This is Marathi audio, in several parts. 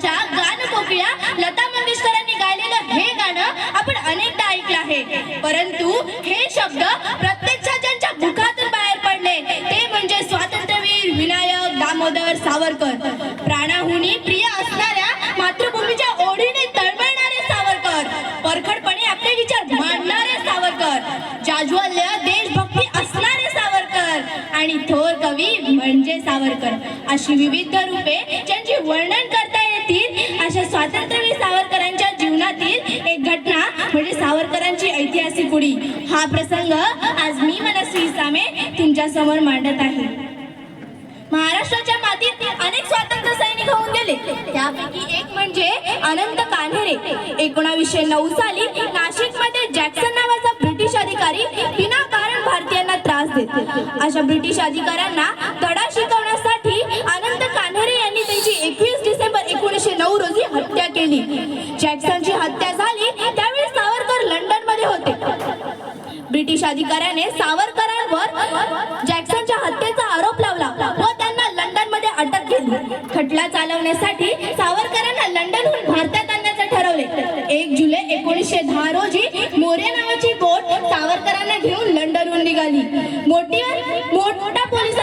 चित्रपटाच्या गानकोकिळा लता मंगेशकरांनी गायलेलं हे गाणं आपण अनेकदा ऐकलं आहे. परंतु हे शब्द प्रत्यक्षात ज्यांच्या मुखातून बाहेर पडले ते म्हणजे स्वातंत्र्यवीर विनायक दामोदर सावरकर. प्राणाहुनी प्रिय असणाऱ्या मातृभूमीच्या ओढीने तळमळणारे सावरकर परखडपणे आपले विचार मांडणारे सावरकर जाज्वल्य देशभक्ती असणारे सावरकर आणि थोर कवी म्हणजे सावरकर. अशी विविध रूपे ज्यांची वर्णन करता स्वातंत्र्यवीर सावरकरांच्या जीवनातील एक घटना म्हणजे सावरकरांची ऐतिहासिक उडी. हा प्रसंग आज मी मनस्वी सामे तुमच्यासमोर मांडत आहे. महाराष्ट्राच्या मातीत अनेक स्वातंत्र्य सैनिक होऊन गेले. त्यापैकी एक म्हणजे अनंत कान्हेरे. एकोणावीसशे नऊ साली नाशिकमध्ये जॅक्सन नावाचा ब्रिटिश अधिकारी विनाकारण भारतीयांना त्रास देत. अशा ब्रिटिश अधिकाऱ्यांना तडा शिकवण्यासाठी केली. जॅक्सनची हत्या झाली त्यावेळी सावरकर लंडनमध्ये होते. ब्रिटिश अधिकाऱ्याने सावरकरांवर जॅक्सनच्या हत्येचा आरोप लावला व त्यांना लंडनमध्ये अटक केली. खटला चालवण्यासाठी सावरकरांना लंडनहून भारतात आणण्याचे ठरवले. एक जुलै एकोणीसशे दहा रोजी मोरे नावाची बोट सावरकरांना घेऊन लंडनहून निघाली. मोठी मोठा पोलीस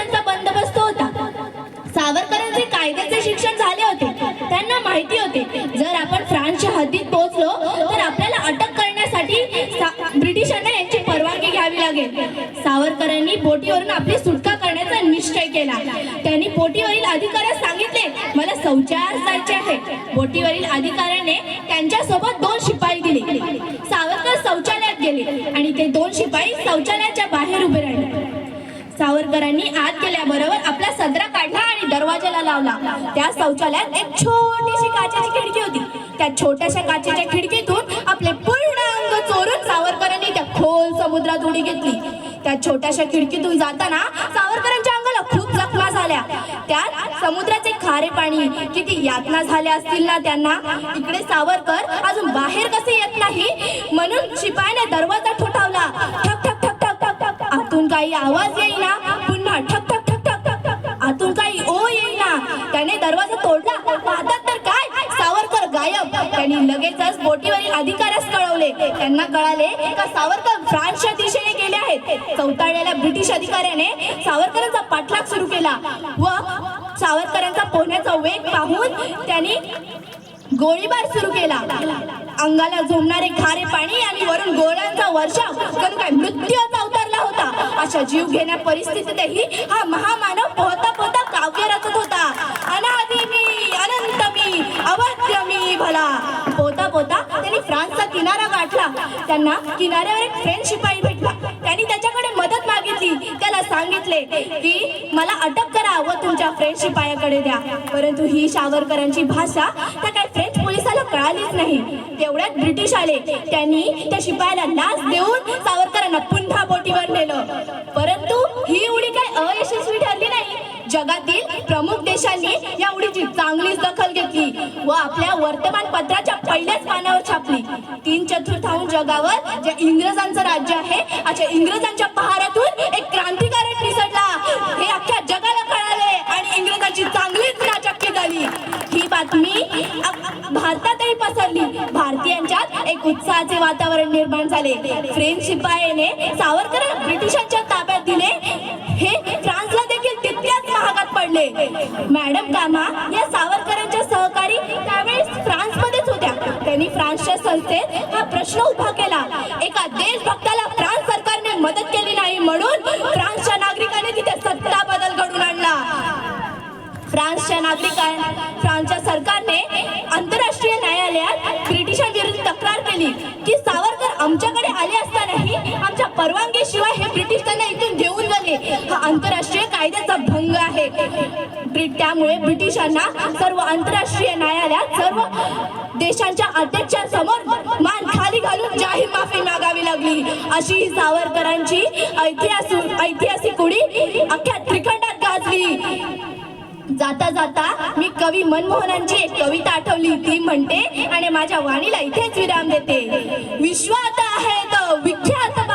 माहिती होती. जर आपण फ्रान्सच्या हद्दीत पोहोचलो तर आपल्याला अटक करण्यासाठी ब्रिटिशांना यांची परवानगी घ्यावी लागेल. सावरकरांनी बोटीवरून आपली सुटका करण्याचा निश्चय केला. त्यांनी बोटीवरील अधिकाऱ्यास सांगितले मला शौचास जायचे आहे. बोटीवरील अधिकाऱ्याने त्यांच्यासोबत दोन शिपाई दिले. सावरकर शौचालयात गेले आणि ते दोन शिपाई शौचालयाच्या बाहेर उभे राहिले. सावरकरांनी आत गेल्याबरोबर आपला सदरा काढला आणि दरवाजाला लावला. त्या शौचालयात एक छोटीशी काचेची खिडकी होती. त्या छोट्याशा काचेच्या खिडकीतून आपले पूर्ण अंग चोरून सावरकरांनी त्या खोल समुद्रात उडी घेतली. त्या छोट्याशा खिडकीतून जाताना सावरकरांच्या अंगाला खूप जखमा झाल्या. त्यात समुद्राचे खारे पाणी किती यातना झाल्या असतील ना त्यांना? इकडे सावरकर अजून बाहेर कसे येत नाही? म्हणून शिपायाने दरवाजा ठोठावला. ठक ठक ठक ठक ठक ठक. आतून काही आवाज सोडला तोडला तर काय? सावरकर गायब. त्यांनी लगेचच बोटीवरील अधिकाऱ्यास कळवले. त्यांना कळाले का सावरकर फ्रान्सच्या दिशेने गेले आहेत. चौताळलेल्या ब्रिटिश अधिकाऱ्याने सावरकरांचा पाठलाग सुरू केला. व सावरकरांचा पोहण्याचा वेग पाहून त्यांनी गोळीबार सुरू केला. अंगाला झोमणारे खारे पाणी आणि वरून गोळ्यांचा वर्षाव करून काय मृत्यूचा उतरला होता. अशा जीव घेण्या परिस्थितीतही हा महामानव पोहता पोहता काव्य रचत होता. त्यांना किनाऱ्यावर एक फ्रेंड शिपाई भेटला. त्यांनी त्याच्याकडे मदत मागितली. त्याला सांगितले की मला अटक करा व तुमच्या फ्रेंड शिपायाकडे द्या. परंतु ही सावरकरांची भाषा त्या काही फ्रेंच पोलिसाला कळालीच नाही. तेवढ्यात ब्रिटिश आले. त्यांनी त्या शिपायाला लाच देऊन सावरकरांना पुन्हा बोटीवर नेलं. परंतु ही उडी काय अयशस्वी ठरली नाही. जगातील प्रमुख देशांनी या उडीची चांगलीच दखल घेतली व आपल्या वर्तमानपत्राच्या पहिल्याच पानावर छापली. तीन चतुर्थांश जगावर जे इंग्रजांचं राज्य आहे अशा इंग्रजांच्या पहारातून एक क्रांतिकारक निसटला. हे अख्ख्या जगाला कळाले आणि इंग्रजांची चांगलीच नाचक्की झाली. ही बातमी भारतातही पसरली. भारतीयांच्यात एक उत्साहाचे वातावरण निर्माण झाले. फ्रेंच शिपायाने सावरकर ब्रिटिशांच्या ताब्यात दिले. हे पडले. मॅडम कामा या सावरकरांच्या सहकारी त्यावेळेस फ्रान्समध्येच होत्या. त्यांनी फ्रान्सच्या संस्थेत हा प्रश्न उभा केला. एका देशभक्ताला फ्रान्स सरकारने मदत केली नाही म्हणून फ्रान्सच्या नागरिकांनी तिथे सत्ता बदल घडून आणला. फ्रान्सच्या नागरिकां फ्रान्सच्या सरकारने आंतरराष्ट्रीय भंग आहे. त्यामुळे ब्रिटिशांना सर्व आंतरराष्ट्रीय न्यायालयात सर्व देशांच्या अध्यक्षांसमोर मान खाली घालून जाहीर माफी मागावी लागली. अशी ही सावरकरांची ऐतिहासिक ऐतिहासिक उडी अख्ख्या त्रिखंडात गाजली. जाता जाता मी कवी मनमोहनांची एक कविता आठवली. ती म्हणते आणि माझ्या वाणीला इथेच विराम देते. विश्वात आहेत विख्यात